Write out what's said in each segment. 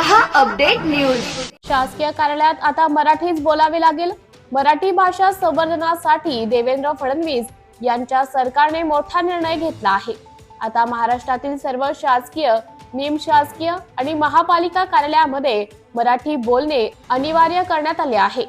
हा update news. शासकीय कार्यालयात आता मराठीच बोलावे लागेल. मराठी भाषा संवर्धनासाठी देवेंद्र फडणवीस यांच्या सरकारने मोठा निर्णय घेतला आहे. आता महाराष्ट्रातील सर्व शासकीय निमशासकीय आणि महापालिका कार्यालयामध्ये मराठी बोलणे अनिवार्य करण्यात आले आहे.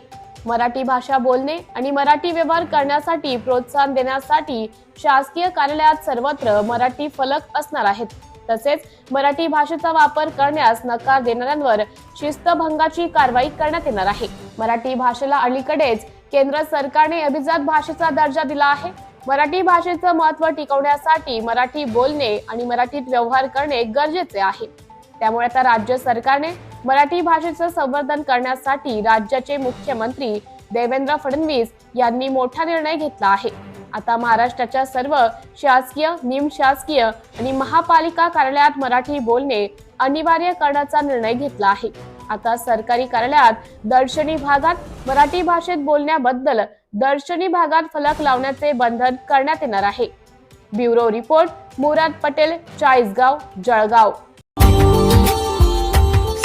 मराठी भाषा बोलणे आणि मराठी व्यवहार करण्यासाठी प्रोत्साहन देण्यासाठी शासकीय कार्यालयात सर्वत्र मराठी फलक असणार आहेत. तसेच मराठी भाषेचा वापर करण्यास नकार देणाऱ्यांवर शिस्तभंगाची कारवाई करण्यात येणार आहे. मराठी भाषेला अलीकडेच केंद्र सरकारने अभिजात भाषेचा दर्जा दिला आहे. मराठी भाषेचं महत्त्व टिकवण्यासाठी मराठी बोलणे आणि मराठीत व्यवहार करणे गरजेचे आहे. त्यामुळे आता राज्य सरकारने मराठी भाषेचं संवर्धन करण्यासाठी राज्याचे मुख्यमंत्री देवेंद्र फडणवीस यांनी मोठा निर्णय घेतला आहे. आता महाराष्ट्राच्या सर्व शासकीय निमशासकीय आणि महापालिका कार्यालयात मराठी बोलणे अनिवार्य करण्याचा निर्णय घेतला आहे. आता सरकारी कार्यालयात दर्शनी भागात मराठी भाषेत बोलण्याबद्दल दर्शनी भागात फलक लावण्याचे बंधन करण्यात येणार आहे. Bureau report Murad Patel Chalisgaon Jalgaon.